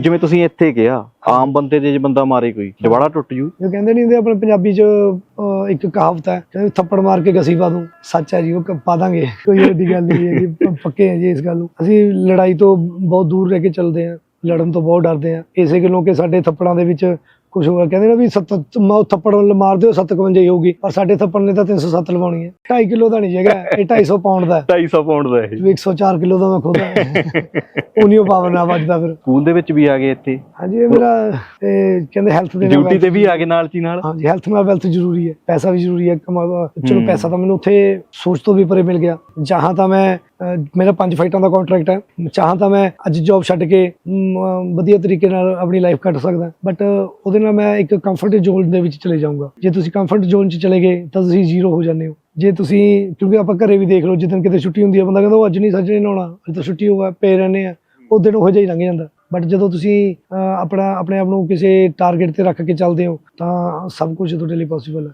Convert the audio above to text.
ਜਿਵੇਂ ਤੁਸੀਂ ਇੱਥੇ ਕਿਹਾ ਆਮ ਬੰਦੇ ਦੇ ਜੇ ਬੰਦਾ ਮਾਰੇ ਕੋਈ ਜਵਾੜਾ ਟੁੱਟ ਜੂ। ਜੋ ਕਹਿੰਦੇ ਨਹੀਂ ਹੁੰਦੇ ਆਪਣੇ ਪੰਜਾਬੀ ਚ ਅਹ, ਇੱਕ ਕਹਾਵਤ ਹੈ ਕਹਿੰਦੇ ਥੱਪੜ ਮਾਰ ਕੇ ਗਸੀ ਪਾ ਦੂੰ। ਸੱਚ ਹੈ ਜੀ ਉਹ ਕ- ਪਾ ਦਾਂਗੇ। ਕੋਈ ਵੱਡੀ ਗੱਲ ਨਹੀਂ ਹੈ ਜੀ ਪ- ਪੱਕੇ ਹੈ ਜੀ ਇਸ ਗੱਲ ਨੂੰ। ਅਸੀਂ ਲੜਾਈ ਤੋਂ ਬਹੁਤ ਦੂਰ ਰਹਿ ਕੇ ਚੱਲਦੇ ਹਾਂ ਲੜਨ ਤੋਂ ਬਹੁਤ ਡਰਦੇ ਹਾਂ। ਇਸੇ ਗੱਲੋਂ ਕਿ ਸਾਡੇ ਥੱਪੜਾਂ ਦੇ ਵਿੱਚ ਕੁਝ ਹੋਰ ਕਹਿੰਦੇ ਨਾ ਵੀ ਸੱਤ ਮਾ ਥੱਪੜ ਮਾਰ ਦਿਓ 751 ਹੀ ਹੋਊਗੀ। ਪਰ ਸਾਡੇ ਥੱਪੜ ਨੇ ਤਾਂ 307 ਲਵਾਉਣੀ ਹੈ। 2.5 ਕਿਲੋ ਦਾ ਨਹੀਂ ਜਗਾ ਇਹ 250 ਪਾਉਂਡ ਦਾ ਹੈ। 250 ਪਾਉਂਡ ਦਾ ਇਹ। ਵੀ 104 ਕਿਲੋ ਦਾ ਮੈਂ ਖੁਦ ਉਨੀਓ ਪਾਵਨ ਆ ਵੱਜਦਾ ਫਿਰ। ਸਕੂਲ ਦੇ ਵਿੱਚ ਵੀ ਆ ਗਏ ਇੱਥੇ। ਹਾਂਜੀ ਇਹ ਮੇਰਾ ਇਹ ਕਹਿੰਦੇ ਹੈਲਥ ਦੇ ਨਾਲ ਡਿਊਟੀ ਤੇ ਵੀ ਆ ਗਏ ਨਾਲ ਦੀ ਨਾਲ? ਹਾਂਜੀ ਹੈਲਥ ਨਾਲ ਵੈਲਥ ਜ਼ਰੂਰੀ ਹੈ। ਪੈਸਾ ਵੀ ਜ਼ਰੂਰੀ ਹੈ। ਕਮਾਵਾ ਚਲੋ। ਪੈਸਾ ਤਾਂ ਮੈਨੂੰ ਉੱਥੇ ਸੋਚ ਤੋਂ ਵੀ ਪਰੇ ਮਿਲ ਗਿਆ। ਜਹਾਂ ਤਾਂ ਮੈਂ ਮੇਰਾ ਪੰਜ ਫਾਈਟਾਂ ਦਾ ਕੰਟਰੈਕਟ ਹੈ। ਚਾਹਾਂ ਤਾਂ ਮੈਂ ਅੱਜ ਜੌਬ ਛੱਡ ਕੇ ਵਧੀਆ ਤਰੀਕੇ ਨਾਲ ਆਪਣੀ ਲਾਈਫ ਕੱਟ ਸਕਦਾ। ਬਟ ਉਹਦੇ ਨਾਲ ਮੈਂ ਇੱਕ ਕੰਫਰਟ ਜ਼ੋਨ ਦੇ ਵਿੱਚ ਚਲੇ ਜਾਊਂਗਾ। ਜੇ ਤੁਸੀਂ ਕੰਫਰਟ ਜ਼ੋਨ 'ਚ ਚਲੇ ਗਏ, ਤਾਂ ਤੁਸੀਂ ਜ਼ੀਰੋ ਹੋ ਜਾਂਦੇ ਹੋ। ਜੇ ਤੁਸੀਂ, ਕਿਉਂਕਿ ਆਪਾਂ ਘਰੇ ਵੀ ਦੇਖ ਲਓ ਜਿੱਦਣ ਕਿਤੇ ਛੁੱਟੀ ਹੁੰਦੀ ਹੈ, ਬੰਦਾ ਕਹਿੰਦਾ, ਉਹ ਅੱਜ ਨਹੀਂ ਸੱਜਣੇ ਨਹਾਉਣਾ। ਅੱਜ ਤਾਂ ਛੁੱਟੀ ਹੋਇਆ ਪਏ ਰਹਿੰਦੇ ਆ ਉਹ ਦਿਨ ਉਹ ਜਿਹਾ ਹੀ ਲੰਘ ਜਾਂਦਾ। ਬਟ ਜਦੋਂ ਤੁਸੀਂ ਆਪਣਾ, ਆਪਣੇ ਆਪ ਨੂੰ ਕਿਸੇ ਟਾਰਗੇਟ ਤੇ ਰੱਖ ਕੇ ਚੱਲਦੇ ਹੋ, ਤਾਂ ਸਭ ਕੁਝ ਤੁਹਾਡੇ ਲਈ ਪੋਸੀਬਲ ਹੈ।